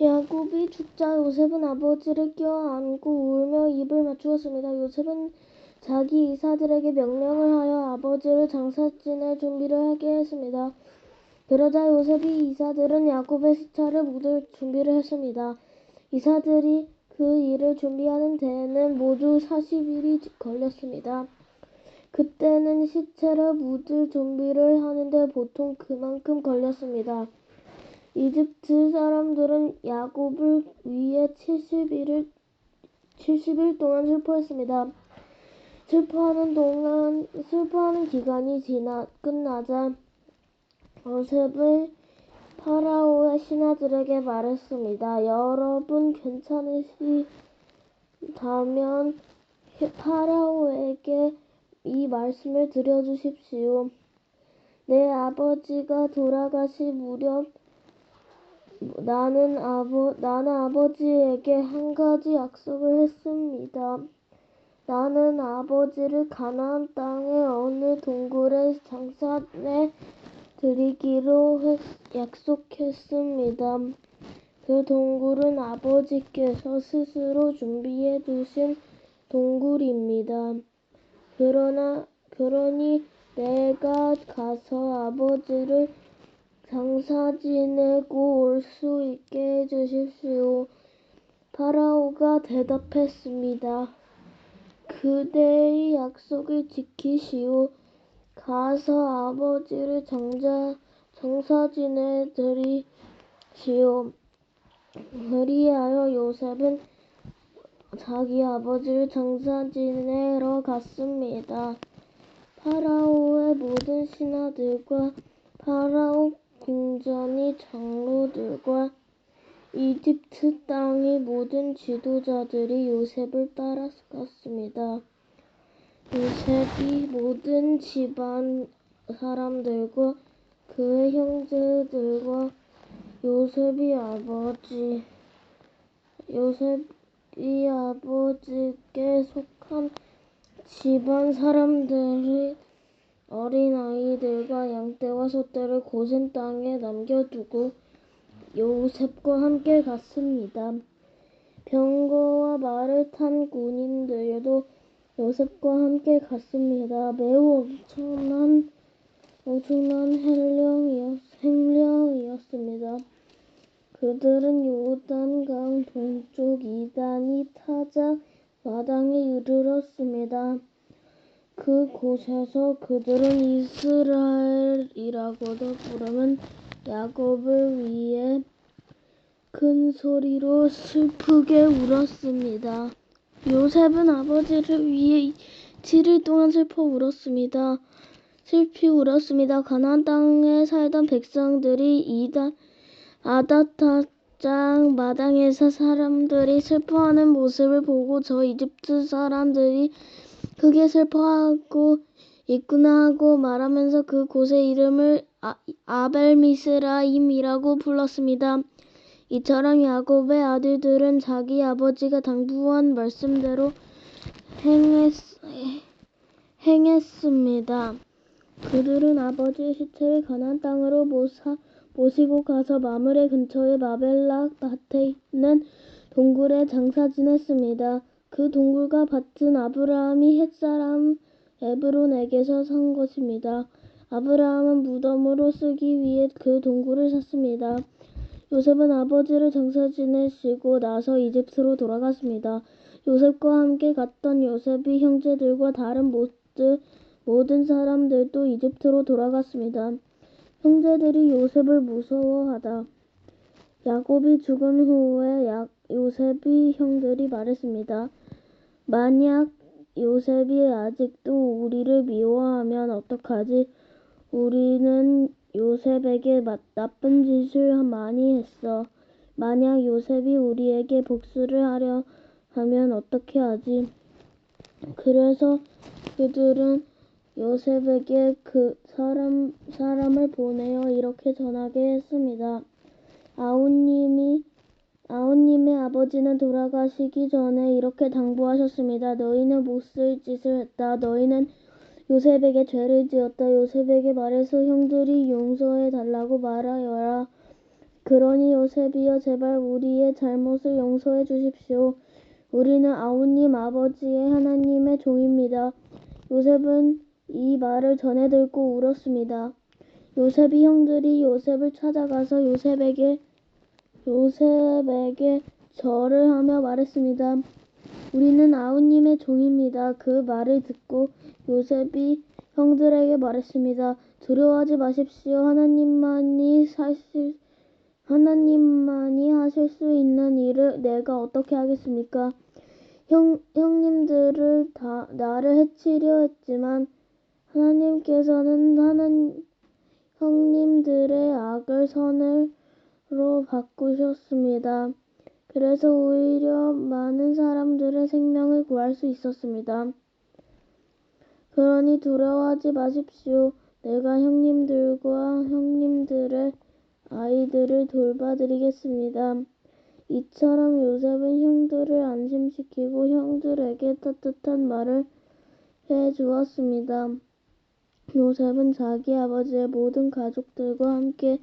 야곱이 죽자 요셉은 아버지를 껴안고 울며 입을 맞추었습니다. 요셉은 자기 이사들에게 명령을 하여 아버지를 장사 지낼 준비를 하게 했습니다. 그러자 요셉의 이사들은 야곱의 시체를 묻을 준비를 했습니다. 이사들이 그 일을 준비하는 데에는 모두 40일이 걸렸습니다. 그때는 시체를 묻을 준비를 하는데 보통 그만큼 걸렸습니다. 이집트 사람들은 야곱을 위해 70일을 70일 동안 슬퍼했습니다. 슬퍼하는 동안 슬퍼하는 기간이 지나 끝나자 요셉의 파라오의 신하들에게 말했습니다. 여러분 괜찮으시다면 파라오에게 이 말씀을 드려주십시오. 내 아버지가 돌아가시 무렵 나는 아버 나는 아버지에게 한 가지 약속을 했습니다. 나는 아버지를 가나안 땅의 어느 동굴에 장사해 드리기로 했, 약속했습니다. 그 동굴은 아버지께서 스스로 준비해 두신 동굴입니다. 그러나 그러니 내가 가서 아버지를 장사 지내고 올 수 있게 해 주십시오. 파라오가 대답했습니다. 그대의 약속을 지키시오. 가서 아버지를 장자, 장사 지내 드리시오. 그리하여 요셉은 자기 아버지를 장사 지내러 갔습니다. 파라오의 모든 신하들과 파라오 궁전의 장로들과 이집트 땅의 모든 지도자들이 요셉을 따라갔습니다. 요셉이 모든 집안 사람들과 그의 형제들과 요셉의 아버지 요셉의 아버지께 속한 집안 사람들이 어린아이들과 양떼와 소떼를 고센 땅에 남겨두고 요셉과 함께 갔습니다. 병거와 말을 탄 군인들도 요셉과 함께 갔습니다. 매우 엄청난 엄청난 행령이었, 행령이었습니다. 그들은 요단강 동쪽 이단이 타자 마당에 이르렀습니다. 그곳에서 그들은 이스라엘이라고도 부르는 야곱을 위해 큰 소리로 슬프게 울었습니다. 요셉은 아버지를 위해 7일 동안 슬퍼 울었습니다. 슬피 울었습니다. 가나안 땅에 살던 백성들이 이단 아다타 장 마당에서 사람들이 슬퍼하는 모습을 보고 저 이집트 사람들이 크게 슬퍼하고 있구나 하고 말하면서 그 곳의 이름을 아, 아벨미스라임이라고 불렀습니다. 이처럼 야곱의 아들들은 자기 아버지가 당부한 말씀대로 행했, 행했습니다. 그들은 아버지의 시체를 가나안 땅으로 모사, 모시고 가서 마므레 근처의 마벨라 밭에 있는 동굴에 장사 지냈습니다. 그 동굴과 밭은 아브라함이 햇사람 에브론에게서 산 것입니다. 아브라함은 무덤으로 쓰기 위해 그 동굴을 샀습니다. 요셉은 아버지를 장사 지내시고 나서 이집트로 돌아갔습니다. 요셉과 함께 갔던 요셉의 형제들과 다른 모든, 사람들도 이집트로 돌아갔습니다. 형제들이 요셉을 무서워하다. 야곱이 죽은 후에 야, 요셉의 형들이 말했습니다. 만약 요셉이 아직도 우리를 미워하면 어떡하지? 우리는 요셉에게 나쁜 짓을 많이 했어. 만약 요셉이 우리에게 복수를 하려 하면 어떻게 하지? 그래서 그들은 요셉에게 그 사람, 사람을 보내어 이렇게 전하게 했습니다. 아우님이, 아우님의 아버지는 돌아가시기 전에 이렇게 당부하셨습니다. 너희는 못 쓸 짓을 했다. 너희는 요셉에게 죄를 지었다. 요셉에게 말해서 형들이 용서해 달라고 말하여라. 그러니 요셉이여 제발 우리의 잘못을 용서해 주십시오. 우리는 아우님 아버지의 하나님의 종입니다. 요셉은 이 말을 전해 듣고 울었습니다. 요셉이 형들이 요셉을 찾아가서 요셉에게 요셉에게 절을 하며 말했습니다. 우리는 아우님의 종입니다. 그 말을 듣고 요셉이 형들에게 말했습니다. 두려워하지 마십시오. 하나님만이 사실 하나님만이 하실 수 있는 일을 내가 어떻게 하겠습니까? 형, 형님들을 다 나를 해치려 했지만 하나님께서는 하나님 형님들의 악을 선으 로 바꾸셨습니다. 그래서 오히려 많은 사람들의 생명을 구할 수 있었습니다. 그러니 두려워하지 마십시오. 내가 형님들과 형님들의 아이들을 돌봐드리겠습니다. 이처럼 요셉은 형들을 안심시키고 형들에게 따뜻한 말을 해 주었습니다. 요셉은 자기 아버지의 모든 가족들과 함께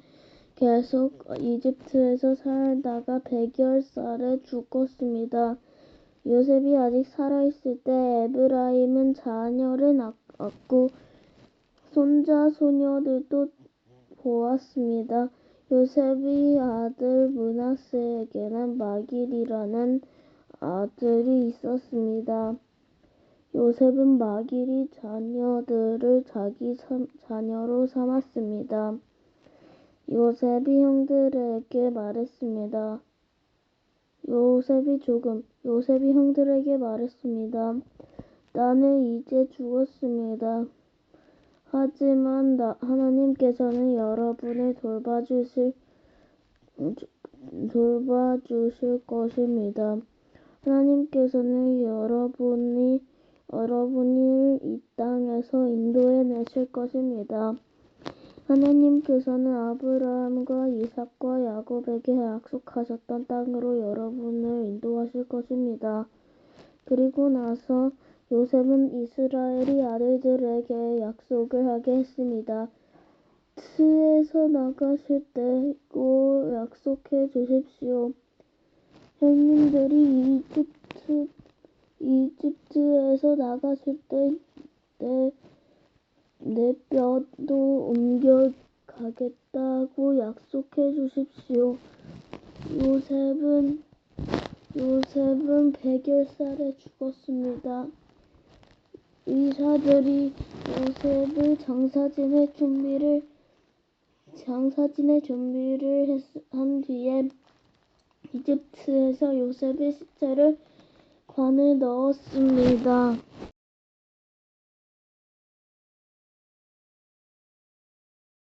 계속 이집트에서 살다가 백열 살에 죽었습니다. 요셉이 아직 살아있을 때 에브라임은 자녀를 낳았고 손자 소녀들도 보았습니다. 요셉의 아들 문하세에게는 마길이라는 아들이 있었습니다. 요셉은 마길이 자녀들을 자기 자녀로 삼았습니다. 요셉이 형들에게 말했습니다. 요셉이 조금 요셉이 형들에게 말했습니다. 나는 이제 죽었습니다. 하지만 나, 하나님께서는 여러분을 돌봐주실 돌봐주실 것입니다. 하나님께서는 여러분이 여러분을 이 땅에서 인도해 내실 것입니다. 하나님께서는 아브라함과 이삭과 야곱에게 약속하셨던 땅으로 여러분을 인도하실 것입니다. 그리고 나서 요셉은 이스라엘의 아들들에게 약속을 하게 했습니다. 트에서 나가실 때 꼭 약속해 주십시오. 형님들이 이집트 이집트에서 나가실 때내 내 뼈도 옮겨가겠다고 약속해 주십시오. 요셉은 요셉은 백열살에 죽었습니다. 의사들이 요셉을 장사 지낼 준비를 장사 지낼 준비를 했, 한 뒤에 이집트에서 요셉의 시체를 관에 넣었습니다.